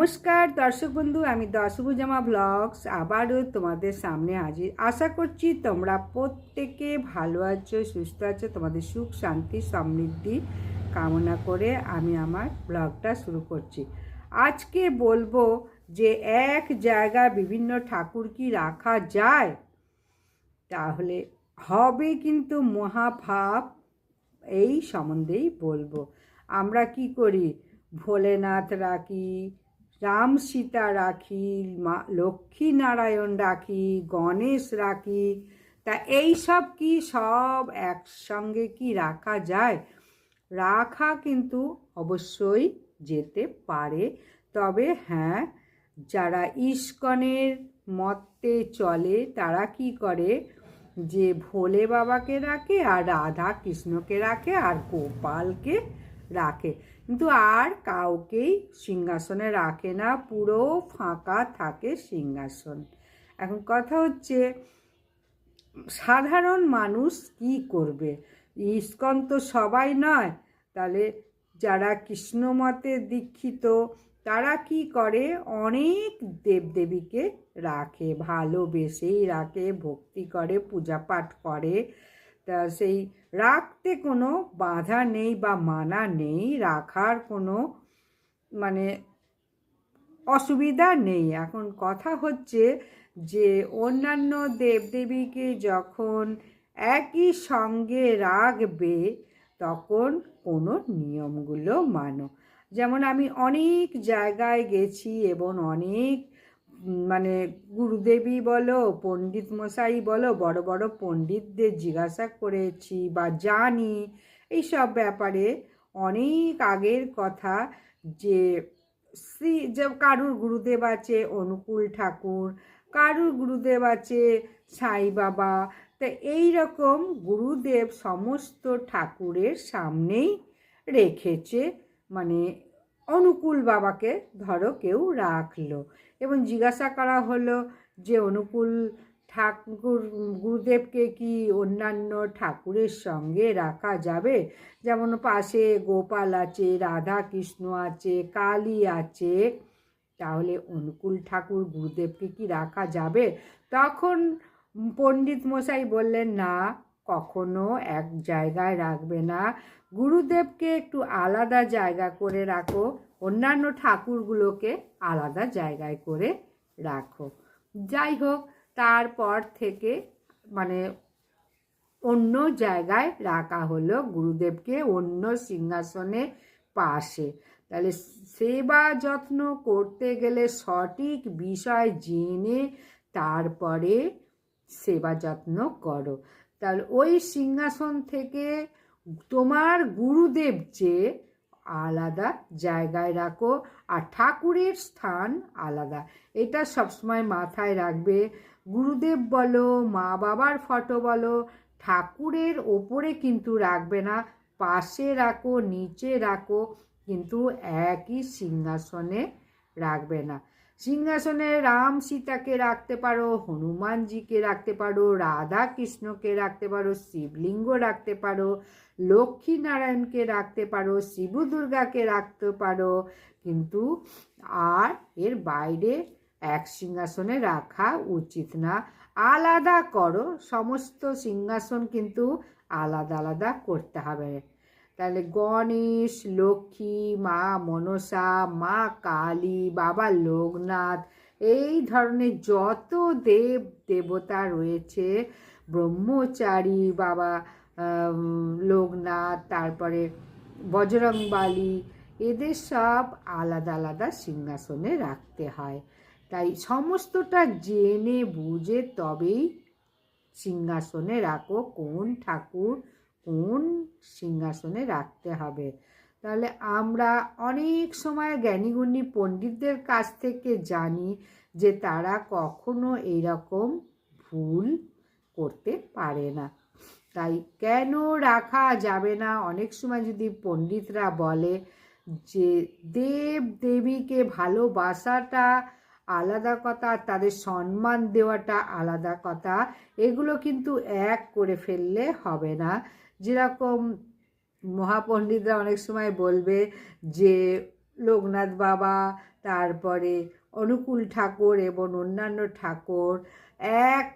নমস্কার, দর্শক বন্ধু, আমি দশভুজামা ব্লগস আবারও তোমাদের সামনে হাজির। আশা করছি তোমরা প্রত্যেকে ভালো আছো, সুস্থ আছো, তোমাদের সুখ, শান্তি, সমৃদ্ধি কামনা করে আমি আমার ব্লগটা শুরু করছি। আজকে বলব যে এক জায়গায় বিভিন্ন ঠাকুর কি রাখা যায়, তাহলে হবে কিন্তু মহাভাব, এই সম্বন্ধেই বলব। আমরা কি করি? ভোলেনাথ রাখি রাম সীতা রাখি, মা লক্ষ্মী নারায়ণ রাখি, গণেশ রাখি। তা এই সব কি সব একসঙ্গে কি রাখা যায়? রাখা কিন্তু অবশ্যই যেতে পারে। তবে হ্যাঁ যারা ইস্কনের মতে চলে, তারা কি করে? যে ভোলে বাবাকে রাখে আর রাধা কৃষ্ণকে রাখে আর গোপালকে রাখে। কিন্তু আর কাউকেই সিংহাসনে রাখে না, পুরো ফাঁকা থাকে সিংহাসন। এখন কথা হচ্ছে, সাধারণ মানুষ কি করবে? ইস্কন তো সবাই নয়। তাহলে যারা কৃষ্ণমতে দীক্ষিত, তারা কি করে? অনেক দেবদেবীকে রাখে, ভালোবেসেই রাখে, ভক্তি করে, পূজা পাঠ করে। তা সেই রাখতে কোনো বাধা নেই বা মানা নেই, রাখার কোনো মানে অসুবিধা নেই। এখন কথা হচ্ছে যে, অন্যান্য দেবদেবীকে যখন একই সঙ্গে রাখবে, তখন কোনো নিয়মগুলো মানো। যেমন আমি অনেক জায়গায় গেছি এবং অনেক মানে গুরুদেবী বলো, পণ্ডিত মশাই বলো, বড় বড় পণ্ডিতদের জিজ্ঞাসা করেছি বা জানি। এইসব ব্যাপারে অনেক আগের কথা যে শ্রী, যে কারুর গুরুদেব আছে অনুকূল ঠাকুর, কারুর গুরুদেব আছে সাই বাবা, তা এই রকম গুরুদেব সমস্ত ঠাকুরের সামনেই রেখেছে। মানে অনুকূল বাবাকে ধরো কেউ রাখল। এবং জিজ্ঞাসা করা হলো যে, অনুকূল ঠাকুর, গুরুদেবকে কি অন্যান্য ঠাকুরের সঙ্গে রাখা যাবে? যেমন পাশে গোপাল আছে রাধা কৃষ্ণ আছে, কালী আছে। তাহলে অনুকূল ঠাকুর, গুরুদেবকে কি রাখা যাবে? তখন পণ্ডিত মশাই বললেন, না কখনো এক জায়গায় রাখবে না। গুরুদেবকে একটু আলাদা জায়গা করে রাখো, অন্যান্য ঠাকুরগুলোকে আলাদা জায়গায় করে রাখো। যাই হোক, তারপর থেকে মানে অন্য জায়গায় রাখা হলো গুরুদেবকে অন্য সিংহাসনে পাশে। তাহলে সেবা যত্ন করতে গেলে সঠিক বিষয় জেনে তারপরে সেবা যত্ন করো। তাহলে ওই সিংহাসন থেকে তোমার গুরুদেব যে আলাদা জায়গায় রাখো আর ঠাকুরের স্থান আলাদা। এটা সবসময় মাথায় রাখবে। গুরুদেব বলো, মা বাবার ফটো বলো, ঠাকুরের ওপরে কিন্তু রাখবে না। পাশে রাখো, নিচে রাখো, কিন্তু একই সিংহাসনে রাখবে না। সিংহাসনে রাম সীতাকে রাখতে পারো, হনুমানজিকে রাখতে পারো রাধা কৃষ্ণকে রাখতে পারো, শিবলিঙ্গ রাখতে পারো লক্ষ্মী নারায়ণকে রাখতে পারো শিব দুর্গাকে রাখতে পারো। কিন্তু আর এর বাইরে এক সিংহাসনে রাখা উচিত না। আলাদা করো, সমস্ত সিংহাসন কিন্তু আলাদা আলাদা করতে হবে। তাহলে গণেশ, লক্ষ্মী, মা মনসা, মা কালী, বাবা লোকনাথ, এই ধরনের যত দেব দেবতা রয়েছে, ব্রহ্মচারী, বাবা লোকনাথ, তারপরে বজরংবালি, এদের সব আলাদা আলাদা সিংহাসনে রাখতে হয়। তাই সমস্তটা জেনে বুঝে তবেই সিংহাসনে রাখো কোন ঠাকুর কোন সিংহাসনে রাখতে হবে? তাহলে আমরা অনেক সময় জ্ঞানীগুণী পণ্ডিতদের কাছ থেকে জানি যে তারা কখনো এইরকম ভুল করতে পারে না। তাই কেন রাখা যাবে না? অনেক সময় যদি পণ্ডিতরা বলে যে দেব দেবীকে ভালোবাসাটা আলাদা কথা, তাদের সম্মান দেওয়াটা আলাদা কথা, এগুলো কিন্তু এক করে ফেললে হবে না। যেরকম মহাপণ্ডিতরা অনেক সময় বলবে যে লোকনাথ বাবা, তারপরে অনুকূল ঠাকুর এবং অন্যান্য ঠাকুর এক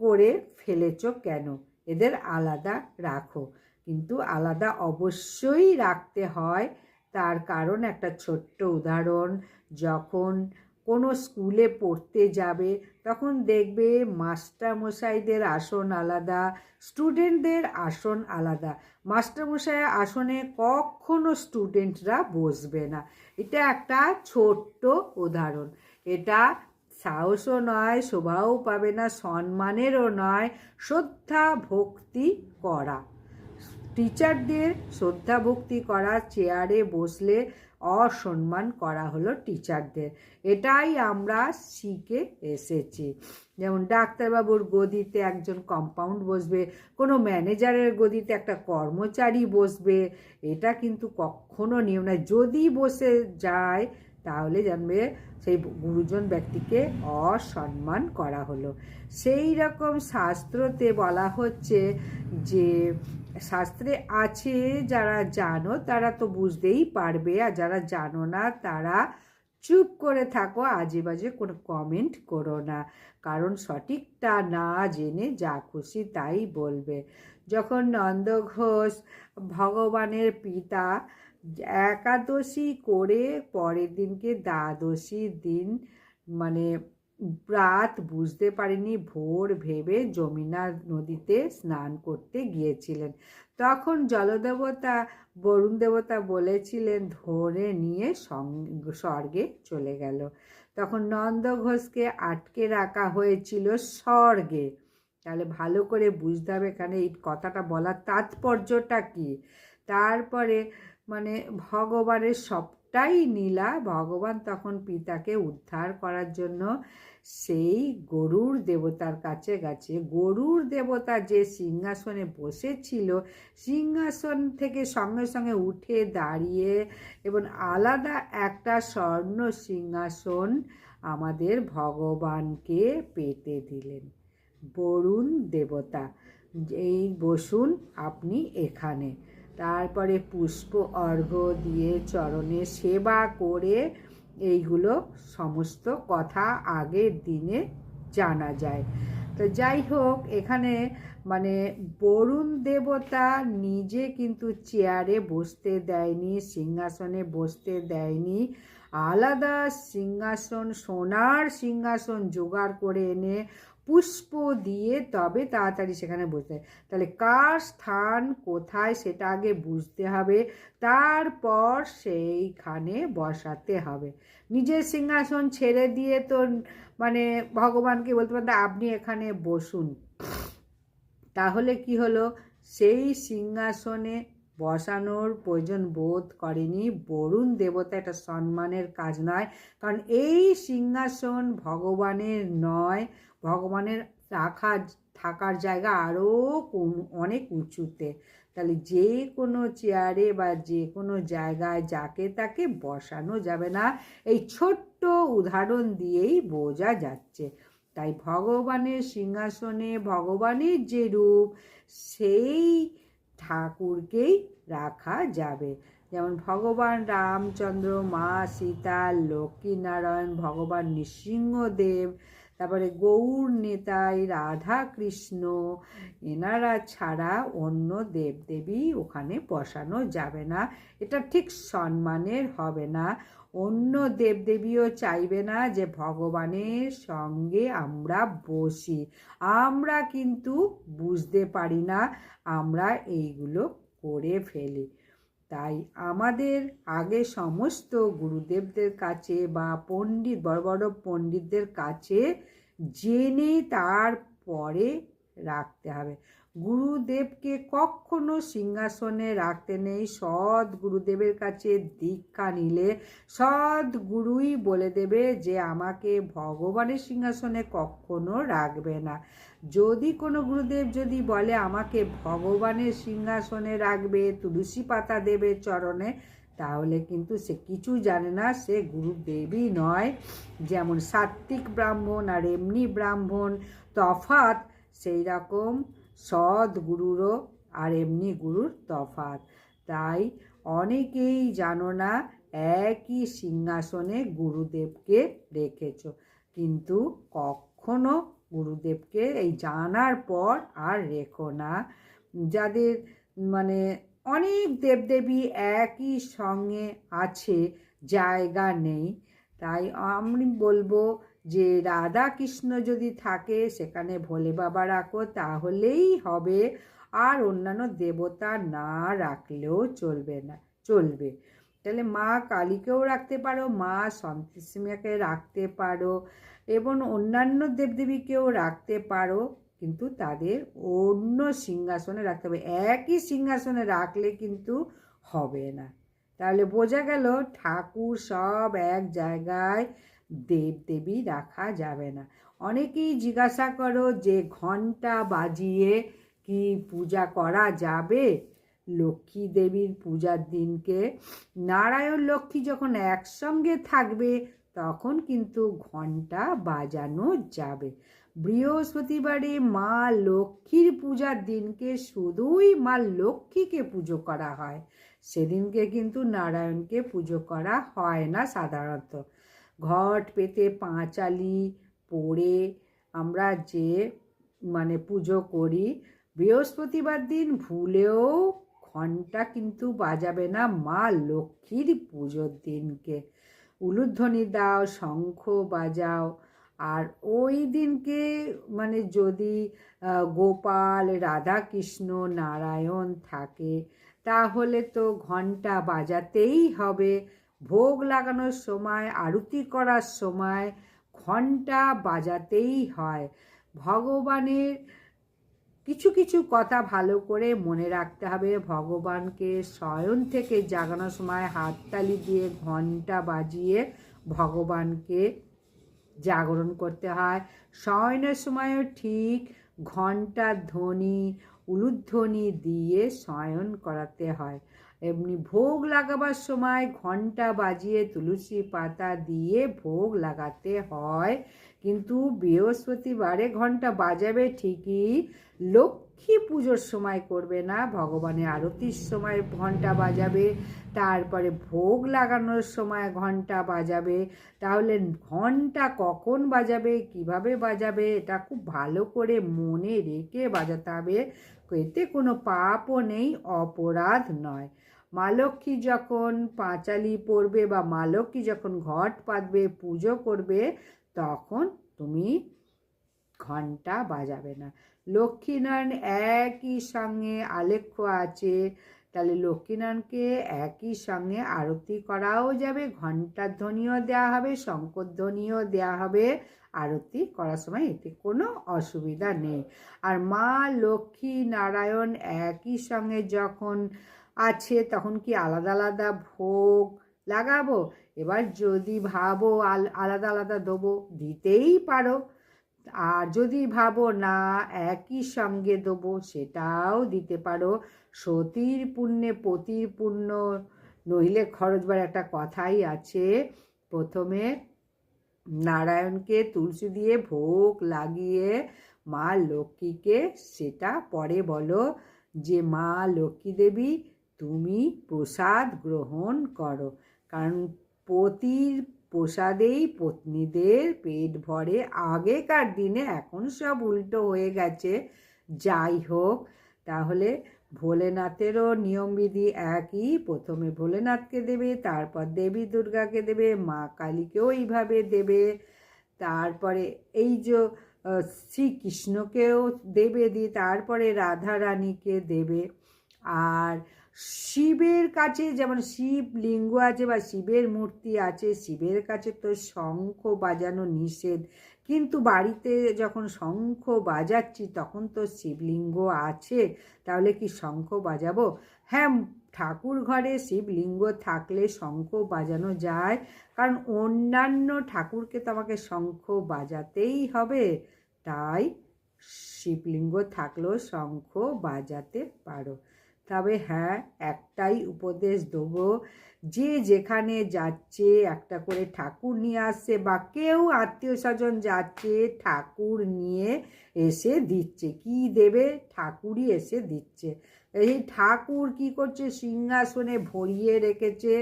করে ফেলেছ কেন? এদের আলাদা রাখো। কিন্তু আলাদা অবশ্যই রাখতে হয়। তার কারণ একটা ছোট্ট উদাহরণ, যখন কোনো স্কুলে পড়তে যাবে, তখন দেখবে মাস্টারমশাইদের আসন আলাদা, স্টুডেন্টদের আসন আলাদা। মাস্টারমশাইয়ের আসনে কখনো স্টুডেন্টরা বসবে না। এটা একটা ছোট্ট উদাহরণ। এটা সাহসও নয়, শোভাও পাবে না, সম্মানেরও নয়, শ্রদ্ধা ভক্তি করা। টিচারদের শ্রদ্ধা ভক্তি করা, চেয়ারে বসলে অসম্মান করা হলো টিচারদের এটাই আমরা শিখে এসেছি। যেমন ডাক্তারবাবুর গদিতে একজন কম্পাউন্ড বসবে, কোনো ম্যানেজারের গদিতে একটা কর্মচারী বসবে, এটা কিন্তু কখনো নিয়ম নয়। যদি বসে যায়, তাহলে জানবে সেই গুরুজন ব্যক্তিকে অসম্মান করা হলো। সেই রকম শাস্ত্রতে বলা হচ্ছে যে শাস্ত্রে আছে, যারা জানো, তারা তো বুঝতেই পারবে। আর যারা জানো না, তারা চুপ করে থাকো আজে বাজে কোনো কমেন্ট করো না। কারণ সঠিকটা না জেনে যা খুশি তাই বলবে। যখন নন্দ ঘোষ ভগবানের পিতা একাদশী করে পরের দিনকে দ্বাদশী দিন মানে রাত বুঝতে পারেনি, ভোর ভেবে যমুনা নদীতে স্নান করতে গিয়েছিলেন। তখন জলদেবতা, বরুণ দেবতা বলেছিলেন, ধরে নিয়ে স্বর্গে চলে গেল। তখন নন্দ ঘোষকে আটকে রাখা হয়েছিল স্বর্গে। তাহলে ভালো করে বুঝতে হবে এখানে এই কথাটা বলার তাৎপর্যটা কি? তারপরে মানে ভগবানের সবটাই নীলা, ভগবান তখন পিতাকে উদ্ধার করার জন্য সেই গরুর দেবতার কাছে গেছে গরুর দেবতা যে সিংহাসনে বসেছিল, সিংহাসন থেকে সঙ্গে সঙ্গে উঠে দাঁড়িয়ে এবং আলাদা একটা স্বর্ণ সিংহাসন আমাদের ভগবানকে পেতে দিলেন। বরুণ দেবতা, এই বসুন আপনি এখানে। তারপরে পুষ্প অর্ঘ্য দিয়ে চরণে সেবা করে এইগুলো সমস্ত কথা আগের দিনে জানা যায়। তো যাই হোক, এখানে মানে বরুণ দেবতা নিজে কিন্তু চেয়ারে বসতে দেয়নি, সিংহাসনে বসতে দেয়নি। আলাদা সিংহাসন, সোনার সিংহাসন জোগাড় করে এনে পুষ্প দিয়ে তবে তাড়াতাড়ি সেখানে বসতে তাহলে কার স্থান কোথায় সেটা আগে বুঝতে হবে, তারপর সেইখানে বসাতে হবে। নিজের সিংহাসন ছেড়ে দিয়ে তো মানে ভগবানকে বলতে পারতে আপনি এখানে বসুন। তাহলে কি হলো? সেই সিংহাসনে বসানোর প্রয়োজন বোধ করেনি। বরুণ দেবতা এটা সম্মানের কাজ নয়, কারণ এই সিংহাসন ভগবানের নয়। ভগবানের রাখা থাকার জায়গা আরও অনেক উঁচুতে। তাহলে যে কোনো চেয়ারে বা যে কোনো জায়গায় যাকে তাকে বসানো যাবে না, এই ছোট্ট উদাহরণ দিয়েই বোঝা যাচ্ছে। তাই ভগবানের সিংহাসনে ভগবানের যে রূপ, সেই ঠাকুরকেই রাখা যাবে। যেমন ভগবান রামচন্দ্র, মা সীতা, লক্ষ্মীনারায়ণ, ভগবান নৃসিংহদেব, তারপরে গৌর নেতাই রাধা কৃষ্ণ এনারা ছাড়া অন্য দেবদেবী ওখানে বসানো যাবে না। এটা ঠিক সম্মানের হবে না। অন্য দেবদেবীও চাইবে না যে ভগবানের সঙ্গে আমরা বসি। আমরা কিন্তু বুঝতে পারি না, আমরা এইগুলো করে ফেলি। তাই আমাদের আগে সমস্ত গুরুদেবদের কাছে বা পণ্ডিত, বড় বড় পণ্ডিতদের কাছে জেনে তারপরে রাখতে হবে। গুরুদেবকে কখনো সিংহাসনে রাখতে নেই। সৎ গুরুদেবের কাছে দীক্ষা নিলে সৎ গুরুই বলে দেবে যে, আমাকে ভগবানের সিংহাসনে কখনো রাখবে না। যদি কোনো গুরুদেব যদি বলে, আমাকে ভগবানের সিংহাসনে রাখবে, তুলসী পাতা দেবে চরণে, তাহলে কিন্তু সে কিছু জানে না। সে গুরুদেবই নয়। যেমন সাত্ত্বিক ব্রাহ্মণ আর এমনি ব্রাহ্মণ তফাত সেই রকম সৎ গুরুরও আর এমনি গুরুর তফাত তাই অনেকেই জানো না, একই সিংহাসনে গুরুদেবকে রেখেছ। কিন্তু কখনো গুরুদেবকে এই জানার পর আর রেখো না। যাদের মানে অনেক দেবদেবী একই সঙ্গে আছে, জায়গা নেই। তাই আমি বলব যে রাধা কৃষ্ণ যদি থাকে সেখানে ভোলে বাবা রাখো, তাহলেই হবে। আর অন্যান্য দেবতা না রাখলেও চলবে না, চলবে। তাহলে মা কালীকেও রাখতে পারো, মা সন্তোষীমাকে রাখতে পারো এবং অন্যান্য দেবদেবীকেও রাখতে পারো, কিন্তু তাদের অন্য সিংহাসনে রাখতে হবে। একই সিংহাসনে রাখলে কিন্তু হবে না। তাহলে বোঝা গেল ঠাকুর সব এক জায়গায় দেব দেবী রাখা যাবে না। অনেকেই জিজ্ঞাসা করো যে ঘণ্টা বাজিয়ে কি পূজা করা যাবে? লক্ষ্মী দেবীর পূজার দিনকে। নারায়ণ লক্ষ্মী যখন একসঙ্গে থাকবে, তখন কিন্তু ঘণ্টা বাজানো যাবে। বৃহস্পতিবারে মা লক্ষ্মীর পূজার দিনকে শুধুই মা লক্ষ্মীকে পুজো করা হয়। সেদিনকে কিন্তু নারায়ণকে পুজো করা হয় না সাধারণত। ঘট পেতে পাঁচালি পড়ে আমরা যে মানে পুজো করি, বৃহস্পতিবার দিন ভুলেও ঘণ্টা কিন্তু বাজাবে না মা লক্ষ্মীর পুজোর দিনকে। উলুধ্বনি দাও, শঙ্খ বাজাও, আর ওই দিনকে মানে যদি গোপাল রাধা কৃষ্ণ নারায়ণ থাকে, তাহলে তো ঘণ্টা বাজাতেই হবে। ভোগ লাগানোর সময়, আরতি করার সময় ঘণ্টা বাজাতেই হয়। ভগবানের কিছু কিছু কথা ভালো করে মনে রাখতে হবে। ভগবানকে শয়ন থেকে জাগানোর সময় হাততালি দিয়ে ঘণ্টা বাজিয়ে ভগবানকে জাগরণ করতে হয়। শয়নের সময়ও ঠিক ঘণ্টার ধ্বনি উলুধ্বনি দিয়ে শয়ন করাতে হয়। এমনি ভোগ লাগাবার সময় ঘণ্টা বাজিয়ে তুলসী পাতা দিয়ে ভোগ লাগাতে হয়। কিন্তু বৃহস্পতিবারে ঘণ্টা বাজাবে ঠিকই। লক্ষ্মী পুজোর সময় করবে না? ভগবানের আরতির সময় ঘণ্টা বাজাবে, তারপরে ভোগ লাগানোর সময় ঘণ্টা বাজাবে। তাহলে ঘণ্টা কখন বাজাবে? কীভাবে বাজাবে? এটা খুব ভালো করে মনে রেখে বাজাতে হবে। এতে কোনো পাপও নেই, অপরাধ নয়। মা লক্ষ্মী যখন পাঁচালি পড়বে বা মা লক্ষ্মী যখন ঘট পাতবে, পুজো করবে, তখন তুমি ঘণ্টা বাজাবে না। লক্ষ্মীনারায়ণ একই সঙ্গে আলেখ্য আছে। তাহলে লক্ষ্মীনারায়ণকে একই সঙ্গে আরতি করাও যাবে, ঘণ্টার ধ্বনিও দেওয়া হবে, শঙ্কর ধ্বনিও দেওয়া হবে, আরতি করার সময় এতে কোনো অসুবিধা নেই। আর মা লক্ষ্মী নারায়ণ একই সঙ্গে যখন আছে, তখন কি আলাদা আলাদা ভোগ লাগাবো? এবার যদি ভাবো আলাদা আলাদা দেবো, দিতেই পারো। আর যদি ভাবো না, একই সঙ্গে দেবো, সেটাও দিতে পারো। সতীর পুণ্যে পতির পুণ্য নইলে খরচবার একটা কথাই আছে। প্রথমে নারায়ণকে তুলসী দিয়ে ভোগ লাগিয়ে মা লক্ষ্মীকে, সেটা পরে বলো যে, মা লক্ষ্মী দেবী, তুমি প্রসাদ গ্রহণ করো। কারণ পতির প্রসাদেই পত্নীদের পেট ভরে। আগেকার দিনে এখন সব উল্টো হয়ে গেছে। যাই হোক, তাহলে ভোলেনাথেরও নিয়মবিধি একই। প্রথমে ভোলেনাথকে দেবে, তারপর দেবী দুর্গাকে দেবে, মা কালীকেও এইভাবে দেবে। তারপরে এই যে শ্রীকৃষ্ণকেও দেবে দিয়ে তারপরে রাধা রানীকে দেবে। আর শিবের কাছে, যেমন শিব লিঙ্গ আছে বা শিবের মূর্তি আছে, শিবের কাছে তো শঙ্খ বাজানো নিষেধ। কিন্তু বাড়িতে যখন শঙ্খ বাজাচ্ছি, তখন তো শিবলিঙ্গ আছে, তাহলে কি শঙ্খ বাজাবো? হ্যাঁ ঠাকুর ঘরে শিবলিঙ্গ থাকলে শঙ্খ বাজানো যায়, কারণ অন্যান্য ঠাকুরকে তো আমাকে শঙ্খ বাজাতেই হবে। তাই শিবলিঙ্গ থাকলেও শঙ্খ বাজাতে পারো। তবে হ্যাঁ একটাই উপদেশ দেবো, যে যেখানে যাচ্ছে একটা করে ঠাকুর নিয়ে আসছে বা কেউ আত্মীয় স্বজন যাচ্ছে ঠাকুর নিয়ে এসে দিচ্ছে। কি দেবে? ঠাকুরই এসে দিচ্ছে। এই ঠাকুর কি করছে? সিংহাসনে ভরিয়ে রেখেছে।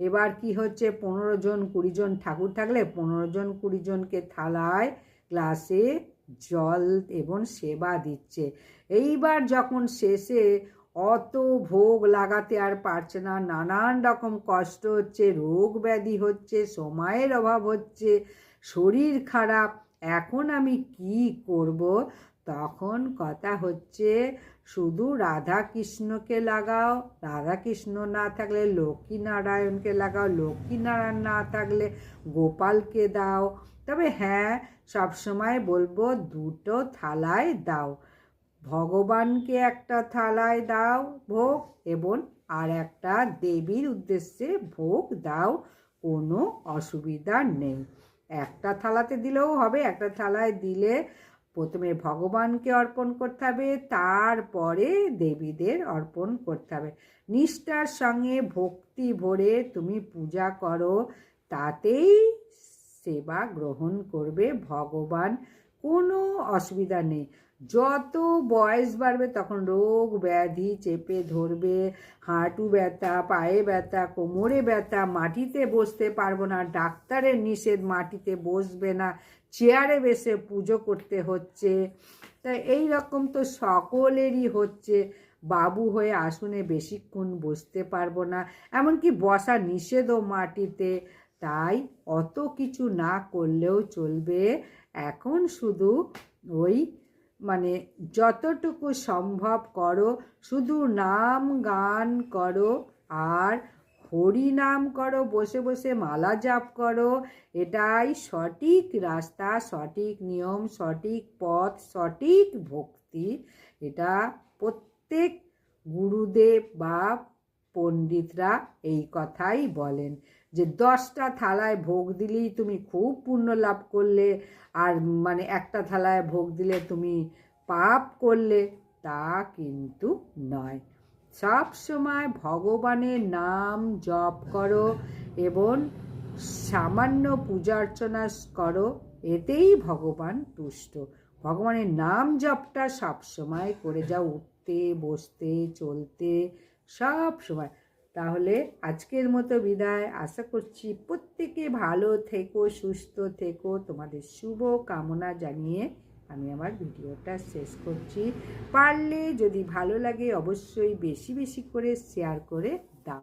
এবার কি হচ্ছে? পনেরো জন, কুড়ি জন ঠাকুর থাকলে পনেরো জন, কুড়ি জনকে থালায়, গ্লাসে জল এবং সেবা দিচ্ছে। এইবার যখন শেষে অত ভোগ লাগাতে আর পারছে না। নানান রকম কষ্ট হচ্ছে, রোগ ব্যাধি হচ্ছে, সময়ের অভাব হচ্ছে, শরীর খারাপ। এখন আমি কি করব? তখন কথা হচ্ছে, শুধু রাধা কৃষ্ণকে লাগাও। রাধা কৃষ্ণ না থাকলে লক্ষ্মী নারায়ণকে লাগাও। লক্ষ্মী নারায়ণ না থাকলে, গোপালকে দাও। তবে হ্যাঁ সবসময় বলব, দুটো থালায় দাও। ভগবানকে একটা থালায় দাও ভোগ এবং আর একটা দেবীর উদ্দেশ্যে ভোগ দাও, কোনো অসুবিধা নেই। একটা থালাতে দিলেও হবে, একটা থালায় দিলে প্রথমে ভগবানকে অর্পণ করতে হবে, তারপরে দেবীদের অর্পণ করতে হবে। নিষ্ঠার সঙ্গে ভক্তি ভরে তুমি পূজা করো, তাতেই সেবা গ্রহণ করবে ভগবান। কোনো অসুবিধা নেই। যত বয়স বাড়বে তখন রোগ ব্যাধি চেপে ধরবে। হাঁটু ব্যথা, পায়ে ব্যথা, কোমরে ব্যথা, মাটিতে বসতে পারব না, ডাক্তারের নিষেধ, মাটিতে বসবে না, চেয়ারে বসে পুজো করতে হচ্ছে। তা এই রকম তো সকলেরই হচ্ছে। বাবু হয়ে আসনে বেশিক্ষণ বসতে পারব না, এমনকি বসা নিষেধও মাটিতে। তাই অত কিছু না করলেও চলবে। এখন শুধু ওই মানে যতটুকু সম্ভব করো, শুধু নাম গান করো আর হরি নাম করো, বসে বসে মালা জাপ করো, এটাই সঠিক রাস্তা, সঠিক নিয়ম, সঠিক পথ, সঠিক ভক্তি। এটা প্রত্যেক গুরুদেব বা পণ্ডিতরা এই কথাই বলেন। যে দশটা থালায় ভোগ দিলেই তুমি খুব পুণ্য লাভ করলে, আর মানে একটা থালায় ভোগ দিলে তুমি পাপ করলে, তা কিন্তু নয়। সব সময় ভগবানের নাম জপ করো এবং সামান্য পূজা অর্চনা করো, এতেই ভগবান তুষ্ট। ভগবানের নাম জপটা সব সময় করে যাও, উঠতে, বসতে, চলতে, সব সময়। তাহলে আজকের মতো বিদায়। আশা করছি প্রত্যেকে ভালো থেকো, সুস্থ থেকো। তোমাদের শুভ কামনা জানিয়ে আমি আমার ভিডিওটা শেষ করছি। পারলে যদি ভালো লাগে অবশ্যই বেশি বেশি করে শেয়ার করে